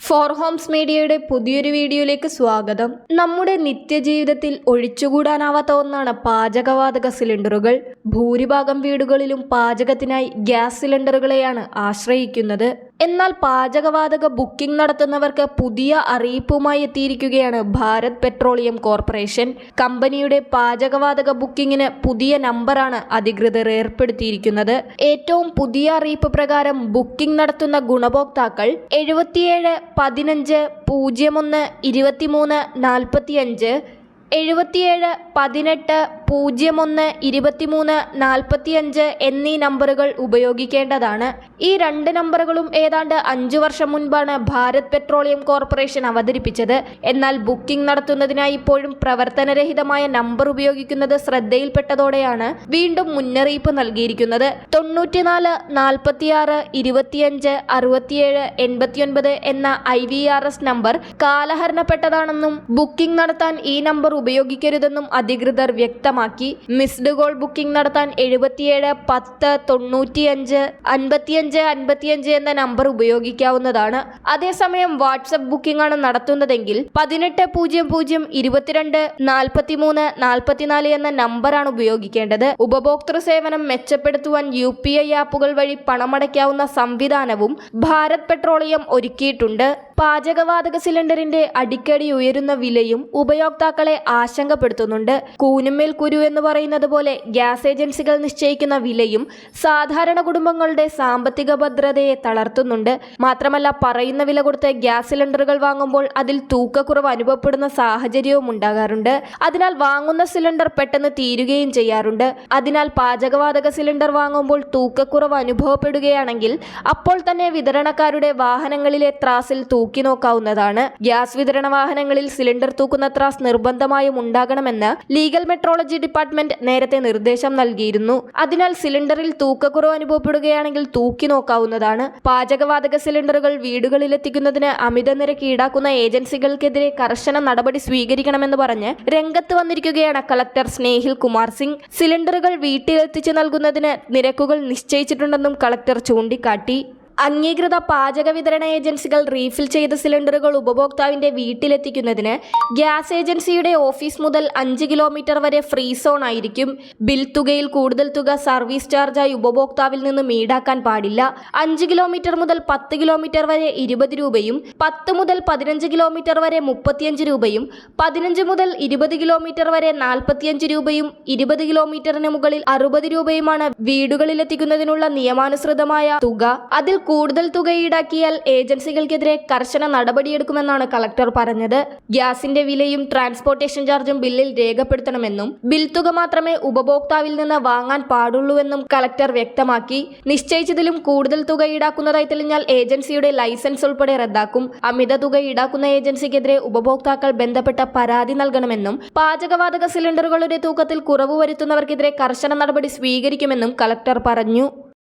Four Holmes മീഡിയയുടെ പുതിയൊരു വീഡിയോയിലേക്ക് സ്വാഗതം. നമ്മുടെ നിത്യജീവിതത്തിൽ ഒഴിച്ചുകൂടാനാവാത്ത ഒന്നാണ് പാചകവാതക സിലിണ്ടറുകൾ. ഭൂരിഭാഗം വീടുകളിലും പാചകത്തിനായി ഗ്യാസ് സിലിണ്ടറുകളെയാണ് ആശ്രയിക്കുന്നത്. എന്നാൽ പാചകവാതക ബുക്കിംഗ് നടത്തുന്നവർക്ക് പുതിയ അറിയിപ്പുമായി എത്തിയിരിക്കുകയാണ് ഭാരത് പെട്രോളിയം കോർപ്പറേഷൻ. കമ്പനിയുടെ പാചകവാതക ബുക്കിംഗിന് പുതിയ നമ്പറാണ് അധികൃതർ ഏർപ്പെടുത്തിയിരിക്കുന്നത്. ഏറ്റവും പുതിയ അറിയിപ്പ് പ്രകാരം ബുക്കിംഗ് നടത്തുന്ന ഗുണഭോക്താക്കൾ എഴുപത്തിയേഴ് പതിനഞ്ച് പൂജ്യം ഒന്ന് ഇരുപത്തിമൂന്ന് നാൽപ്പത്തിയഞ്ച് എഴുപത്തിയേഴ് പതിനെട്ട് പൂജ്യം ഒന്ന് ഇരുപത്തിമൂന്ന് നാൽപ്പത്തിയഞ്ച് എന്നീ നമ്പറുകൾ ഉപയോഗിക്കേണ്ടതാണ്. ഈ രണ്ട് നമ്പറുകളും ഏതാണ്ട് അഞ്ചു വർഷം മുൻപാണ് ഭാരത് പെട്രോളിയം കോർപ്പറേഷൻ അവതരിപ്പിച്ചത്. എന്നാൽ ബുക്കിംഗ് നടത്തുന്നതിനായി ഇപ്പോഴും പ്രവർത്തനരഹിതമായ നമ്പർ ഉപയോഗിക്കുന്നത് ശ്രദ്ധയിൽപ്പെട്ടതോടെയാണ് വീണ്ടും മുന്നറിയിപ്പ് നൽകിയിരിക്കുന്നത്. തൊണ്ണൂറ്റിനാല് നാൽപ്പത്തിയാറ് ഇരുപത്തിയഞ്ച് അറുപത്തിയേഴ് എൺപത്തിയൊൻപത് എന്ന I V R S number കാലഹരണപ്പെട്ടതാണെന്നും booking നടത്താൻ ഈ നമ്പർ ഉപയോഗിക്കരുതെന്നും അധികൃതർ വ്യക്തമാക്കി. മിസ്ഡ് കോൾ ബുക്കിംഗ് നടത്താൻ എഴുപത്തിയേഴ് പത്ത് തൊണ്ണൂറ്റിയഞ്ച് അൻപത്തിയഞ്ച് അൻപത്തിയഞ്ച് എന്ന നമ്പർ ഉപയോഗിക്കാവുന്നതാണ്. അതേസമയം വാട്സപ്പ് ബുക്കിംഗ് ആണ് നടത്തുന്നതെങ്കിൽ പതിനെട്ട് പൂജ്യം പൂജ്യം ഇരുപത്തിരണ്ട് നാൽപ്പത്തിമൂന്ന് നാൽപ്പത്തിനാല് എന്ന നമ്പറാണ് ഉപയോഗിക്കേണ്ടത്. ഉപഭോക്തൃ സേവനം മെച്ചപ്പെടുത്തുവാൻ യു പി ഐ ആപ്പുകൾ വഴി പണമടയ്ക്കാവുന്ന സംവിധാനവും ഭാരത് പെട്രോളിയം ഒരുക്കിയിട്ടുണ്ട്. പാചകവാതക സിലിണ്ടറിന്റെ അടിക്കടി ഉയരുന്ന വിലയും ഉപയോക്താക്കളെ ആശങ്കപ്പെടുത്തുന്നുണ്ട്. കൂനുമേൽ കുരു എന്ന് പറയുന്നത് പോലെ ഗ്യാസ് ഏജൻസികൾ നിശ്ചയിക്കുന്ന വിലയും സാധാരണ കുടുംബങ്ങളുടെ സാമ്പത്തിക ഭദ്രതയെ തളർത്തുന്നുണ്ട്. മാത്രമല്ല പറയുന്ന വില കൊടുത്ത് ഗ്യാസ് സിലിണ്ടറുകൾ വാങ്ങുമ്പോൾ അതിൽ തൂക്കക്കുറവ് അനുഭവപ്പെടുന്ന സാഹചര്യവും ഉണ്ടാകാറുണ്ട്. അതിനാൽ വാങ്ങുന്ന സിലിണ്ടർ പെട്ടെന്ന് തീരുകയും ചെയ്യാറുണ്ട്. അതിനാൽ പാചകവാതക സിലിണ്ടർ വാങ്ങുമ്പോൾ തൂക്കക്കുറവ് അനുഭവപ്പെടുകയാണെങ്കിൽ അപ്പോൾ തന്നെ വിതരണക്കാരുടെ വാഹനങ്ങളിലെ ത്രാസിൽ തൂക്കി നോക്കാവുന്നതാണ്. ഗ്യാസ് വിതരണ വാഹനങ്ങളിൽ സിലിണ്ടർ തൂക്കുന്ന ത്രാസ് നിർബന്ധമായും ഉണ്ടാകണമെന്ന് ലീഗൽ മെട്രോളജി ഡിപ്പാർട്ട്മെന്റ് നേരത്തെ നിർദ്ദേശം നൽകിയിരുന്നു. അതിനാൽ സിലിണ്ടറിൽ തൂക്കക്കുറവ് അനുഭവപ്പെടുകയാണെങ്കിൽ തൂക്കി നോക്കാവുന്നതാണ്. പാചകവാതക സിലിണ്ടറുകൾ വീടുകളിലെത്തിക്കുന്നതിന് അമിത നിരക്ക് ഈടാക്കുന്ന ഏജൻസികൾക്കെതിരെ കർശന നടപടി സ്വീകരിക്കണമെന്ന് പറഞ്ഞ് രംഗത്ത് വന്നിരിക്കുകയാണ് കളക്ടർ സ്നേഹിൽ കുമാർ സിംഗ്. സിലിണ്ടറുകൾ വീട്ടിലെത്തിച്ച് നൽകുന്നതിന് നിരക്കുകൾ നിശ്ചയിച്ചിട്ടുണ്ടെന്നും കളക്ടർ ചൂണ്ടിക്കാട്ടി. അംഗീകൃത പാചക വിതരണ ഏജൻസികൾ റീഫിൽ ചെയ്ത സിലിണ്ടറുകൾ ഉപഭോക്താവിന്റെ വീട്ടിലെത്തിക്കുന്നതിന് ഗ്യാസ് ഏജൻസിയുടെ ഓഫീസ് മുതൽ അഞ്ച് കിലോമീറ്റർ വരെ ഫ്രീ സോൺ ആയിരിക്കും ബിൽ തുകയിൽ കൂടുതൽ തുക സർവീസ് ചാർജായി ഉപഭോക്താവിൽ നിന്നും ഈടാക്കാൻ പാടില്ല. അഞ്ച് കിലോമീറ്റർ മുതൽ പത്ത് കിലോമീറ്റർ വരെ ഇരുപത് രൂപയും പത്ത് മുതൽ പതിനഞ്ച് കിലോമീറ്റർ വരെ മുപ്പത്തിയഞ്ച് രൂപയും പതിനഞ്ച് മുതൽ ഇരുപത് കിലോമീറ്റർ വരെ നാൽപ്പത്തിയഞ്ച് രൂപയും ഇരുപത് കിലോമീറ്ററിന് മുകളിൽ അറുപത് രൂപയുമാണ് വീടുകളിലെത്തിക്കുന്നതിനുള്ള നിയമാനുസൃതമായ തുക. അതിൽ കൂടുതൽ തുക ഈടാക്കിയാൽ ഏജൻസികൾക്കെതിരെ കർശന നടപടിയെടുക്കുമെന്നാണ് കളക്ടർ പറഞ്ഞത്. ഗ്യാസിന്റെ വിലയും ട്രാൻസ്പോർട്ടേഷൻ ചാർജും ബില്ലിൽ രേഖപ്പെടുത്തണമെന്നും ബിൽ തുക മാത്രമേ ഉപഭോക്താവിൽ നിന്ന് വാങ്ങാൻ പാടുള്ളൂവെന്നും കളക്ടർ വ്യക്തമാക്കി. നിശ്ചയിച്ചതിലും കൂടുതൽ തുക ഈടാക്കുന്നതായി തെളിഞ്ഞാൽ ഏജൻസിയുടെ ലൈസൻസ് ഉൾപ്പെടെ റദ്ദാക്കും. അമിത തുക ഈടാക്കുന്ന ഏജൻസിക്കെതിരെ ഉപഭോക്താക്കൾ ബന്ധപ്പെട്ട പരാതി നൽകണമെന്നും പാചകവാതക സിലിണ്ടറുകളുടെ തൂക്കത്തിൽ കുറവ് വരുത്തുന്നവർക്കെതിരെ കർശന നടപടി സ്വീകരിക്കുമെന്നും കളക്ടർ പറഞ്ഞു.